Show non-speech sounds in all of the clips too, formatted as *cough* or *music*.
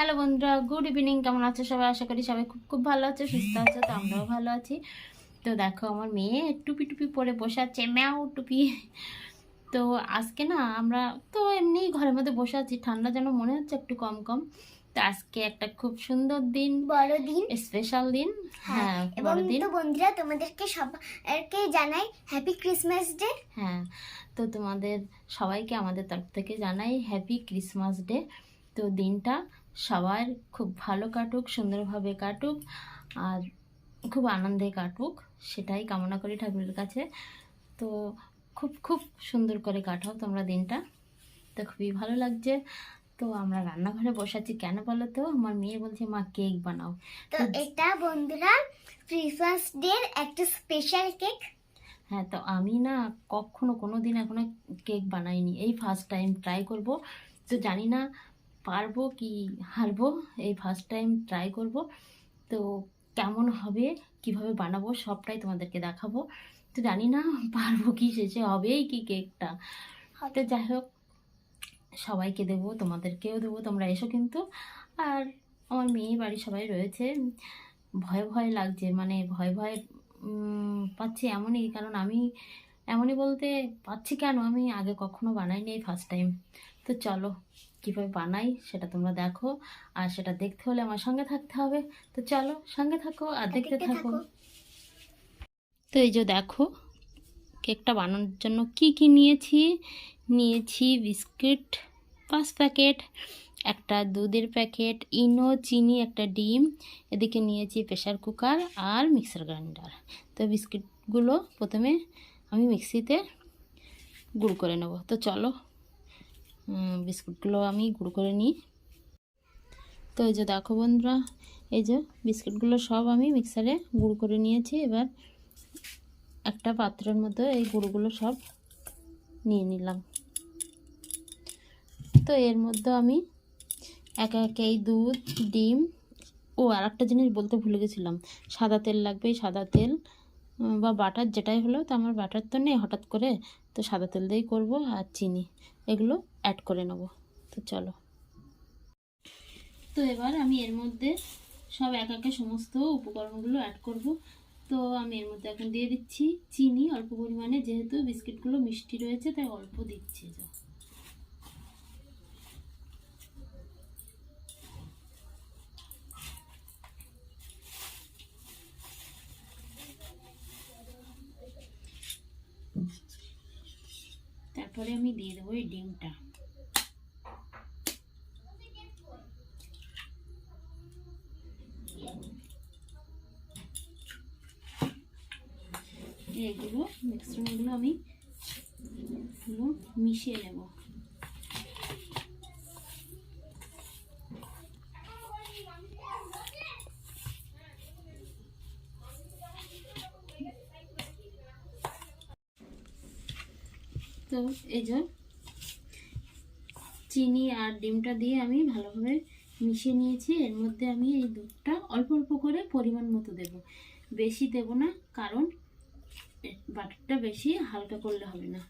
Hello বন্ধুরা good evening. কেমন আছো সবাই? আশা করি সবাই খুব খুব ভালো আছে সুস্থ আছে তো আমরাও ভালো আছি। তো দেখো আমার মেয়ে টুপি টুপি পরে বসে আছে ম্যাও টুপি। তো আজকে না আমরা তো এমনি ঘরের মধ্যে বসে আছি ঠান্ডা যেন মনে হচ্ছে একটু কম কম। তো আজকে একটা খুব সুন্দর দিন বড়দিন স্পেশাল দিন। হ্যাঁ এবং বড়দিন তো বন্ধুরা তোমাদেরকে সবাইকে জানাই হ্যাপি ক্রিসমাস ডে হ্যাঁ তো তোমাদের সবাইকে আমাদের তরফ থেকে জানাই হ্যাপি ক্রিসমাস ডে তো দিনটা সবার খুব ভালো কাটুক সুন্দরভাবে কাটুক আর খুব আনন্দে কাটুক সেটাই কামনা করি ঠাকুরের কাছে। তো খুব খুব সুন্দর করে কাটাও তোমরা দিনটা। তো খুবই ভালো লাগছে। তো আমরা রান্নাঘরে বসাচ্ছি কেন বলো তো? আমার মেয়ে বলছে মা কেক বানাও। তো এটা বন্ধুরা ক্রিসমাস ডে একটা স্পেশাল কেক হ্যাঁ তো আমি না কখনো কোনো দিন এখনও কেক বানাইনি। এই ফার্স্ট টাইম ট্রাই করব। তো জানি না পারব কি হারবো? এই ফার্স্ট টাইম ট্রাই করব। তো কেমন হবে কীভাবে বানাবো সবটাই তোমাদেরকে দেখাবো। তো জানি না *laughs* পারব কি শেষে হবেই কি কেকটা? তো যাই হোক সবাইকে দেবো তোমাদেরকেও দেবো তোমরা এসো কিন্তু। আর আমার মেয়ে বাড়ি সবাই রয়েছে। ভয় ভয় লাগছে মানে ভয় ভয় পাচ্ছি এমনই কারণ আমি এমনই বলতে পাচ্ছি কেন? আমি আগে কখনো বানাইনি এই ফার্স্ট টাইম তো চলো কীভাবে বানাই সেটা তোমরা দেখো আর সেটা দেখতে হলে আমার সঙ্গে থাকতে হবে। তো চলো সঙ্গে থাকো আর দেখতে থাকো। তো এই যে দেখো কেকটা বানানোর জন্য কি কি নিয়েছি? নিয়েছি বিস্কিট পাঁচ প্যাকেট একটা দুধের প্যাকেট ইনো চিনি একটা ডিম এদিকে নিয়েছি প্রেশার কুকার আর মিক্সার গ্রাইন্ডার। তো বিস্কিটগুলো প্রথমে আমি মিক্সিতে গুঁড়ো করে নেব। তো চলো বিস্কুটগুলো আমি গুঁড়ো করে নিই। তো এই যে দেখো বন্ধুরা, এই যে বিস্কুটগুলো সব আমি মিক্সারে গুঁড়ো করে নিয়েছি। এবার একটা পাত্রের মধ্যে এই গুঁড়োগুলো সব নিয়ে নিলাম। তো এর মধ্যে আমি একে একে এই দুধ, ডিম ও আর একটা জিনিস বলতে ভুলে গেছিলাম, সাদা তেল লাগবে, সাদা তেল বা বাটার যেটাই হলো তো আমার বাটার তো নেই হঠাৎ করে। তো সাদা তেল দিয়েই করব আর চিনি, এগুলো অ্যাড করে নেব। তো চলো। তো এবার আমি এর মধ্যে সব এক একে সমস্ত উপকরণগুলো অ্যাড করব। তো আমি এর মধ্যে এখন দিয়ে দিচ্ছি চিনি, অল্প পরিমাণে, যেহেতু বিস্কিটগুলো মিষ্টি রয়েছে, তাই অল্প দিচ্ছি। যা তারপরে আমি দিয়ে দেবো এই ডিমটা। এগুলো মিশ্রণগুলো আমি মিশিয়ে নেব। তো এই যে চিনি আর ডিমটা দিয়ে আমি ভালোভাবে মিশিয়ে নিয়েছি। এর মধ্যে আমি এই দুধটা অল্প অল্প করে পরিমাণ মতো দেব। বেশি দেব না, কারণ বাটারটা বেশি হালকা করলে হবে না।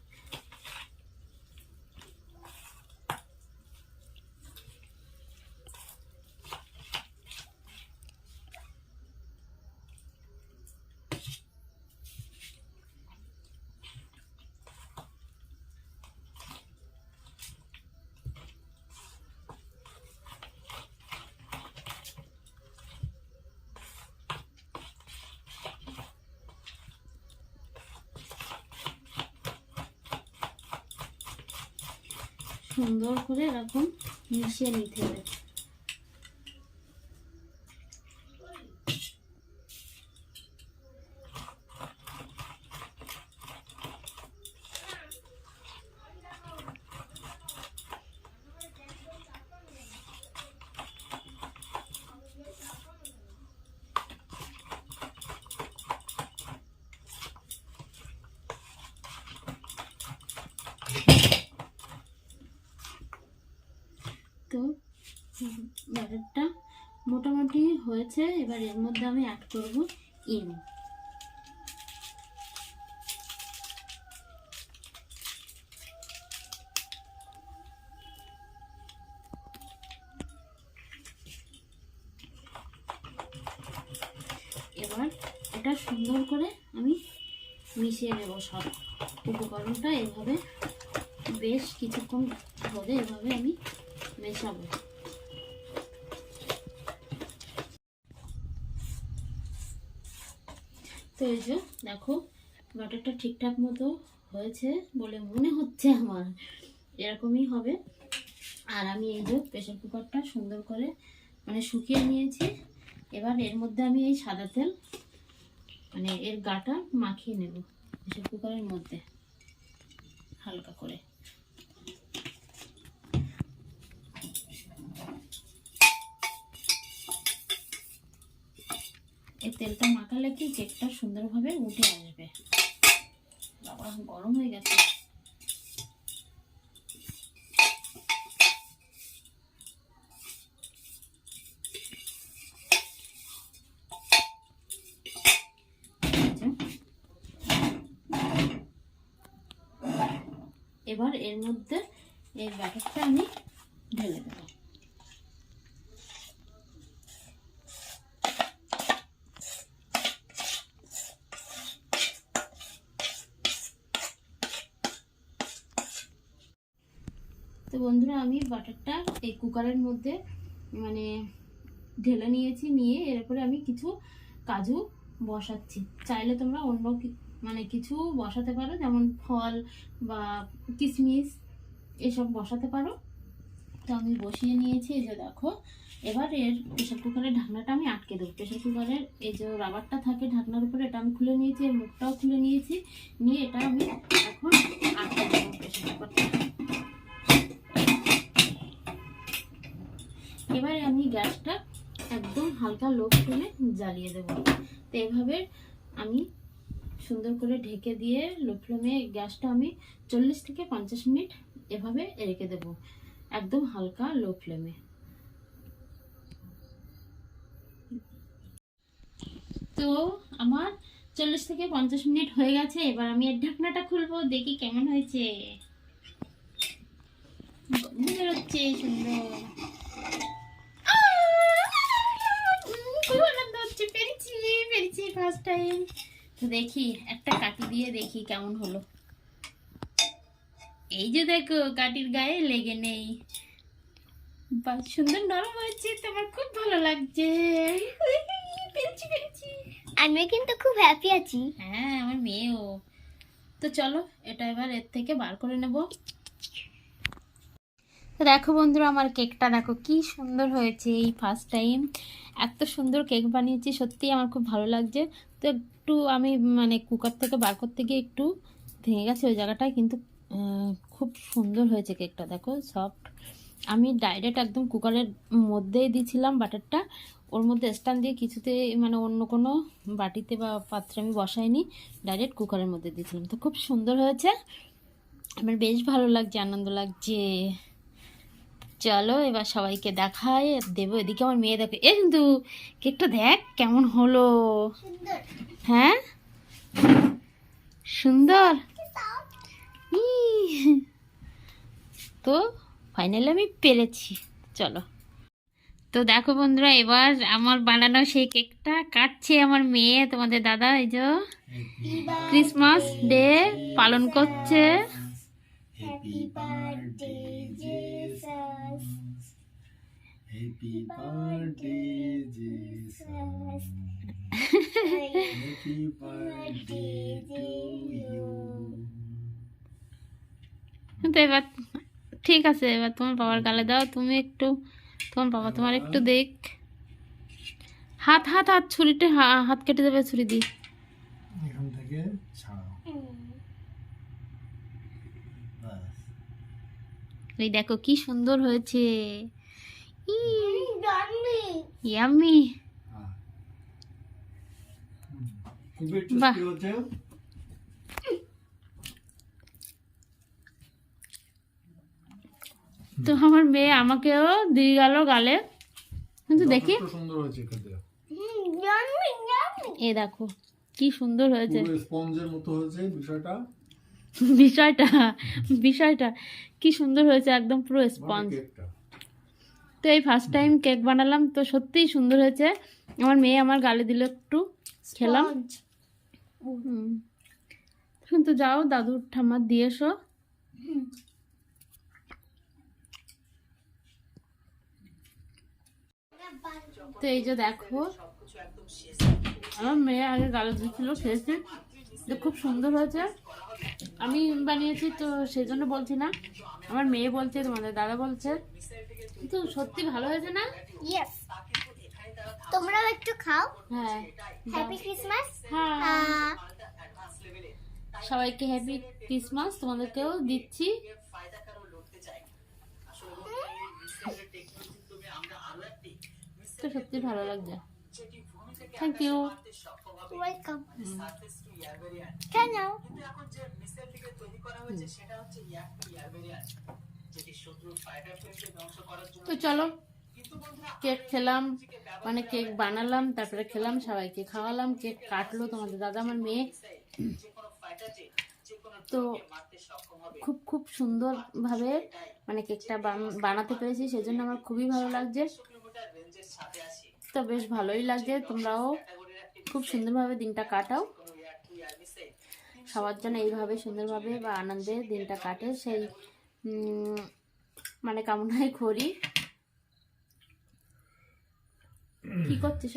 সুন্দর করে এরকম মিশিয়ে নিতে হবে। ব্যাটারটা মোটামুটি হয়েছে, এবার এর মধ্যে আমি অ্যাড করব ইনো এবার এটা সুন্দর করে আমি মিশিয়ে নেব সব উপকরণটা, এভাবে বেশ কিছুক্ষণ ধরে এভাবে আমি মেশাবো। তো এই দেখো বাটারটা ঠিকঠাক মতো হয়েছে বলে মনে হচ্ছে আমার। এরকমই হবে। আর আমি এই যে প্রেশার কুকারটা সুন্দর করে মানে শুকিয়ে নিয়েছি। এবার এর মধ্যে আমি এই সাদা তেল মানে এর গাটা মাখিয়ে নেব প্রেশার কুকারের মধ্যে, হালকা করে। তেলটা মাখালে কি কেকটা সুন্দরভাবে উঠে আসবে? বাবা, গরম হয়ে গেছে। এবার এর মধ্যে এই ব্যাটারটা আমি ঢেলে দেবো। তো বন্ধুরা, আমি বাটারটা এই কুকারের মধ্যে মানে ঢেলে নিয়েছি, নিয়ে এরপরে আমি কিছু কাজু বসাচ্ছি। চাইলে তোমরা অন্য মানে কিছু বসাতে পারো, যেমন ফল বা কিশমিশ, এসব বসাতে পারো। তো আমি বসিয়ে নিয়েছি, এই যে দেখো। এবার এর প্রেশার কুকারের ঢাকনাটা আমি আটকে দেবো। প্রেশার কুকারের এই যে রাবারটা থাকে ঢাকনার উপরে, এটা আমি খুলে নিয়েছি, এর মুখটাও খুলে নিয়েছি। নিয়ে এটা আমি এখন আটকে দেবো প্রেশার কুকারটা এবারে আমি গ্যাসটা একদম হালকা লো ফ্লেমে জ্বালিয়ে দেবো। তো এভাবে আমি সুন্দর করে ঢেকে দিয়ে লো ফ্লেমে গ্যাসটা আমি চল্লিশ থেকে পঞ্চাশ মিনিট এভাবে রেখে দেব, একদম হালকা লো ফ্লেমে তো আমার চল্লিশ থেকে পঞ্চাশ মিনিট হয়ে গেছে, এবার আমি এর ঢাকনাটা খুলবো, দেখি কেমন হয়েছে। বেরোচ্ছে, সুন্দর। ফার্স্ট টাইম তো দেখি একটা কাটি দিয়ে দেখি কেমন হলো। এই যে দেখো কাটির গায়ে লেগে নেই। বা সুন্দর নরম হয়েছে তোমার খুব ভালো লাগছে। পেরেছি পেরেছি। আমিও কিন্তু খুব হ্যাপি আছি। হ্যাঁ আমার মেয়েও। তো চলো এটা এবার এর থেকে বার করে নেব। দেখো বন্ধুরা আমার কেকটা দেখো কি সুন্দর হয়েছে এই ফার্স্ট টাইম এত সুন্দর কেক বানিয়েছি সত্যি আমার খুব ভালো লাগছে। তো একটু আমি মানে কুকার থেকে বার করতে গিয়ে একটু ভেঙে গেছে ওই জায়গাটায়, কিন্তু খুব সুন্দর হয়েছে কেকটা, দেখো সফট আমি ডাইরেক্ট একদম কুকারের মধ্যেই দিয়েছিলাম বাটারটা। ওর মধ্যে স্টান দিয়ে কিছুতে মানে অন্য কোনো বাটিতে বা পাত্রে আমি বসাইনি ডাইরেক্ট কুকারের মধ্যে দিয়েছিলাম। তো খুব সুন্দর হয়েছে। আমার বেশ ভালো লাগছে, আনন্দ লাগছে। চলো এবার সবাইকে দেখাই। আর দেবো এদিকে আমার মেয়ে দেখো। এ কিন্তু কেকটা দেখ কেমন হলো। হ্যাঁ? সুন্দর? তো ফাইনালি আমি পেরেছি। চলো। তো দেখো বন্ধুরা এবার আমার বানানো সেই কেকটা কাটছে আমার মেয়ে তোমাদের দাদা এই যে ক্রিসমাস ডে পালন করছে। Happy birthday Jesus Happy birthday, Jesus. Happy birthday to *laughs* you. তো এবার ঠিক আছে এবার তোমার বাবার গালে দাও তুমি একটু তোমার বাবা তোমার একটু দেখ হাত হাত হাত ছুরিটা হা- হাত কেটে দেবে ছুরি দিয়ে এখান থেকে ছাড়াও ব্যাস এই দেখো কি সুন্দর হয়েছে। ইয়ামি হ্যাঁ। বাহ। তো আমার মেয়ে আমাকেও দিয়ে গেল গালে। কিন্তু দেখি। সুন্দর হয়েছে খেতে জানি জানি এ দেখো কি সুন্দর হয়েছে। স্পঞ্জের মতো হয়েছে বিষয়টা। বিষয়টা বিষয়টা কি সুন্দর হয়েছে একদম পুরো স্পঞ্জ তো এই ফার্স্ট টাইম কেক বানালাম তো সত্যিই সুন্দর হয়েছে। আমার মেয়ে আমার গালে দিল একটু খেলাম। তো যাও দাদুর ঠাম্মার দিয়ে এসো। তো এই যে দেখো আমার মেয়ে আগে গালে দিচ্ছিল খেয়েছে। তো খুব সুন্দর হয়েছে। আমি বানিয়েছি তো সেই জন্য বলছি না। আমার মেয়ে বলছে তোমাদের দাদা বলছে। কিন্তু সত্যি ভালো হয়েছে না. তোমরাও একটু খাও। হ্যাঁ। হ্যাপি ক্রিসমাস হ্যাঁ। সবাইকে হ্যাপি ক্রিসমাস তোমাদেরকেও দিচ্ছি। তো সত্যি ভালো লাগছে। থ্যাংক ইউ ওয়েলকাম কেন তো চলো কেক খেলাম মানে কেক বানালাম তারপরে খেলাম সবাইকে খাওয়ালাম কেক কাটলো তোমাদের দাদা আমার মেয়ে। তো খুব খুব সুন্দর ভাবে মানে কেকটা বান- বানাতে পেরেছি সেজন্য আমার খুবই ভালো লাগছে। তো বেশ ভালোই লাগছে তোমরাও খুব সুন্দরভাবে দিনটা কাটাও। সবার জন্য এইভাবে সুন্দরভাবে বা আনন্দে দিনটা কাটে। সেই মানে কামনাই করি। কি করছিস?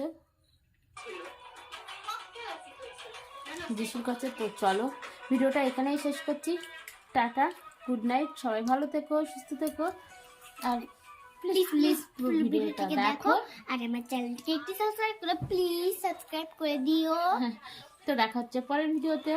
যিশুর কাছে তো চলো। ভিডিওটা এখানেই শেষ করছি। টাটা, গুড নাইট, সবাই ভালো থেকো, সুস্থ থেকো। আর প্লিজ প্লিজ ভিডিওটাকে দেখো। আর আমার চ্যানেলটিকে একটি সাবস্ক্রাইব করে প্লিজ সাবস্ক্রাইব করে দিও। *laughs* তো দেখা হচ্ছে পরের ভিডিওতে।